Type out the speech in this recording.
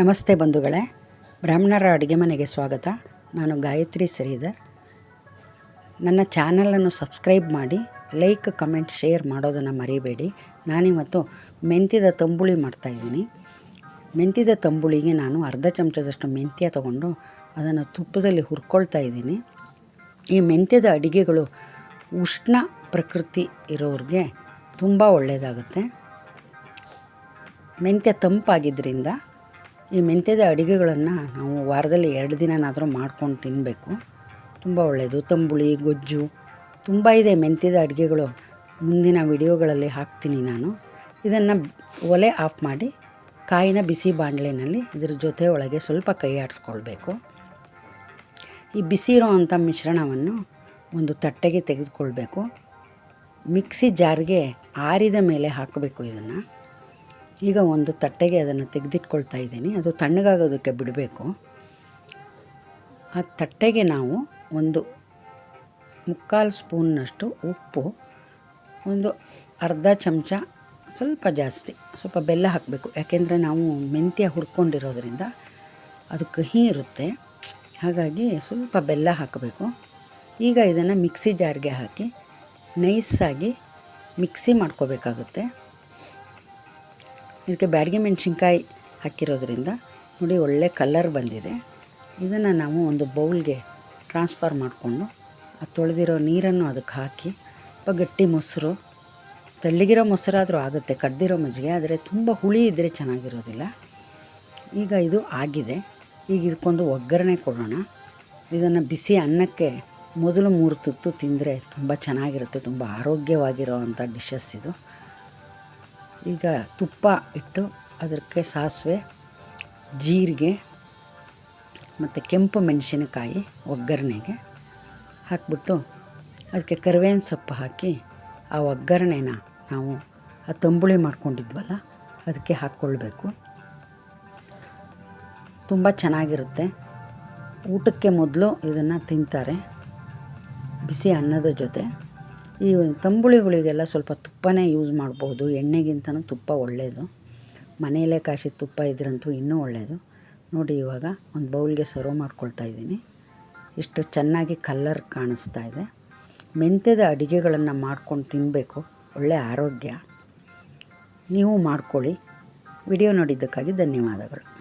ನಮಸ್ತೆ ಬಂಧುಗಳೇ, ಬ್ರಾಹ್ಮಣರ ಅಡುಗೆ ಮನೆಗೆ ಸ್ವಾಗತ. ನಾನು ಗಾಯತ್ರಿ ಶ್ರೀಧರ್. ನನ್ನ ಚಾನಲನ್ನು ಸಬ್ಸ್ಕ್ರೈಬ್ ಮಾಡಿ, ಲೈಕ್, ಕಮೆಂಟ್, ಶೇರ್ ಮಾಡೋದನ್ನು ಮರಿಬೇಡಿ. ನಾನಿವತ್ತು ಮೆಂತ್ಯದ ತಂಬುಳಿ ಮಾಡ್ತಾಯಿದ್ದೀನಿ ಮೆಂತ್ಯದ ತಂಬುಳಿಗೆ ನಾನು ಅರ್ಧ ಚಮಚದಷ್ಟು ಮೆಂತ್ಯ ತಗೊಂಡು ಅದನ್ನು ತುಪ್ಪದಲ್ಲಿ ಹುರ್ಕೊಳ್ತಾ ಇದ್ದೀನಿ. ಈ ಮೆಂತ್ಯದ ಅಡಿಗೆಗಳು ಉಷ್ಣ ಪ್ರಕೃತಿ ಇರೋರಿಗೆ ತುಂಬ ಒಳ್ಳೆಯದಾಗುತ್ತೆ. ಮೆಂತ್ಯ ತಂಪಾಗಿದ್ದರಿಂದ ಈ ಮೆಂತ್ಯದ ಅಡುಗೆಗಳನ್ನು ನಾವು ವಾರದಲ್ಲಿ ಎರಡು ದಿನನಾದರೂ ಮಾಡ್ಕೊಂಡು ತಿನ್ನಬೇಕು ತುಂಬ ಒಳ್ಳೆಯದು ತಂಬುಳಿ, ಗೊಜ್ಜು, ತುಂಬ ಇದೆ ಮೆಂತ್ಯದ ಅಡುಗೆಗಳು. ಮುಂದಿನ ವಿಡಿಯೋಗಳಲ್ಲಿ ಹಾಕ್ತೀನಿ ನಾನು. ಇದನ್ನು ಒಲೆ ಆಫ್ ಮಾಡಿ ಕಾಯಿನ ಬಿಸಿ ಬಾಣಲೆನಲ್ಲಿ ಇದ್ರ ಜೊತೆ ಒಳಗೆ ಸ್ವಲ್ಪ ಕೈ ಆಡಿಸ್ಕೊಳ್ಬೇಕು. ಈ ಬಿಸಿ ಇರೋ ಅಂಥ ಮಿಶ್ರಣವನ್ನು ಒಂದು ತಟ್ಟೆಗೆ ತೆಗೆದುಕೊಳ್ಬೇಕು. ಮಿಕ್ಸಿ ಜಾರ್ಗೆ ಆರಿದ ಮೇಲೆ ಹಾಕಬೇಕು ಇದನ್ನು. ಈಗ ಒಂದು ತಟ್ಟೆಗೆ ಅದನ್ನು ತೆಗೆದಿಟ್ಕೊಳ್ತಾ ಇದ್ದೀನಿ. ಅದು ತಣ್ಣಗಾಗೋದಕ್ಕೆ ಬಿಡಬೇಕು. ಆ ತಟ್ಟೆಗೆ ನಾವು ಒಂದು ಮುಕ್ಕಾಲು ಸ್ಪೂನ್ನಷ್ಟು ಉಪ್ಪು, ಒಂದು ಅರ್ಧ ಚಮಚ ಸ್ವಲ್ಪ ಜಾಸ್ತಿ, ಸ್ವಲ್ಪ ಬೆಲ್ಲ ಹಾಕಬೇಕು. ಯಾಕೆಂದರೆ ನಾವು ಮೆಂತ್ಯ ಹುರ್ಕೊಂಡಿರೋದ್ರಿಂದ ಅದು ಕಹಿ ಇರುತ್ತೆ. ಹಾಗಾಗಿ ಸ್ವಲ್ಪ ಬೆಲ್ಲ ಹಾಕಬೇಕು. ಈಗ ಇದನ್ನು ಮಿಕ್ಸಿ ಜಾರ್ಗೆ ಹಾಕಿ ನೈಸಾಗಿ ಮಿಕ್ಸಿ ಮಾಡ್ಕೋಬೇಕಾಗುತ್ತೆ. ಇದಕ್ಕೆ ಬ್ಯಾಡಗಿ ಮೆಣಸಿನ್ಕಾಯಿ ಹಾಕಿರೋದ್ರಿಂದ ನೋಡಿ ಒಳ್ಳೆ ಕಲರ್ ಬಂದಿದೆ. ಇದನ್ನು ನಾವು ಒಂದು ಬೌಲ್ಗೆ ಟ್ರಾನ್ಸ್ಫರ್ ಮಾಡಿಕೊಂಡು ಆ ತೊಳೆದಿರೋ ನೀರನ್ನು ಅದಕ್ಕೆ ಹಾಕಿ, ಸ್ವಲ್ಪ ಗಟ್ಟಿ ಮೊಸರು, ತಳ್ಳಿಗಿರೋ ಮೊಸರಾದರೂ ಆಗುತ್ತೆ, ಕಡ್ದಿರೋ ಮಜ್ಜಿಗೆ, ಆದರೆ ತುಂಬ ಹುಳಿ ಇದ್ದರೆ ಚೆನ್ನಾಗಿರೋದಿಲ್ಲ. ಈಗ ಇದು ಆಗಿದೆ. ಈಗ ಇದಕ್ಕೊಂದು ಒಗ್ಗರಣೆ ಕೊಡೋಣ. ಇದನ್ನು ಬಿಸಿ ಅನ್ನಕ್ಕೆ ಮೊದಲು ಮೂರು ತುತ್ತು ತಿಂದರೆ ತುಂಬ ಚೆನ್ನಾಗಿರುತ್ತೆ, ತುಂಬ ಆರೋಗ್ಯವಾಗಿರೋ ಅಂಥ ಡಿಶಸ್ ಇದು. ಈಗ ತುಪ್ಪ ಇಟ್ಟು ಅದಕ್ಕೆ ಸಾಸಿವೆ, ಜೀರಿಗೆ ಮತ್ತು ಕೆಂಪು ಮೆಣಸಿನಕಾಯಿ ಒಗ್ಗರಣೆಗೆ ಹಾಕ್ಬಿಟ್ಟು ಅದಕ್ಕೆ ಕರಿಬೇವಿನ ಸೊಪ್ಪು ಹಾಕಿ ಆ ಒಗ್ಗರಣೆನ ನಾವು ಆ ತಂಬುಳಿ ಮಾಡ್ಕೊಂಡಿದ್ವಲ್ಲ ಅದಕ್ಕೆ ಹಾಕ್ಕೊಳ್ಬೇಕು. ತುಂಬ ಚೆನ್ನಾಗಿರುತ್ತೆ. ಊಟಕ್ಕೆ ಮೊದಲು ಇದನ್ನು ತಿಂತಾರೆ. ಬಿಸಿ ಅನ್ನದ ಜೊತೆ. ಈ ತಂಬುಳಿಗಳಿಗೆಲ್ಲ ಸ್ವಲ್ಪ ತುಪ್ಪನೇ ಯೂಸ್ ಮಾಡ್ಬೋದು. ಎಣ್ಣೆಗಿಂತನೂ ತುಪ್ಪ ಒಳ್ಳೆಯದು ಮನೆಯಲ್ಲೇ ಕಾಯಿಸಿದ ತುಪ್ಪ ಇದ್ರಂತೂ ಇನ್ನೂ ಒಳ್ಳೆಯದು ನೋಡಿ ಇವಾಗ ಒಂದು ಬೌಲ್ಗೆ ಸರ್ವ್ ಮಾಡ್ಕೊಳ್ತಾ ಇದ್ದೀನಿ. ಇಷ್ಟು ಚೆನ್ನಾಗಿ ಕಲ್ಲರ್ ಕಾಣಿಸ್ತಾ ಇದೆ. ಮೆಂತ್ಯದ ಅಡುಗೆಗಳನ್ನು ಮಾಡ್ಕೊಂಡು ತಿನ್ನಬೇಕು ಒಳ್ಳೆಯ ಆರೋಗ್ಯ. ನೀವು ಮಾಡ್ಕೊಳ್ಳಿ. ವಿಡಿಯೋ ನೋಡಿದ್ದಕ್ಕಾಗಿ ಧನ್ಯವಾದಗಳು.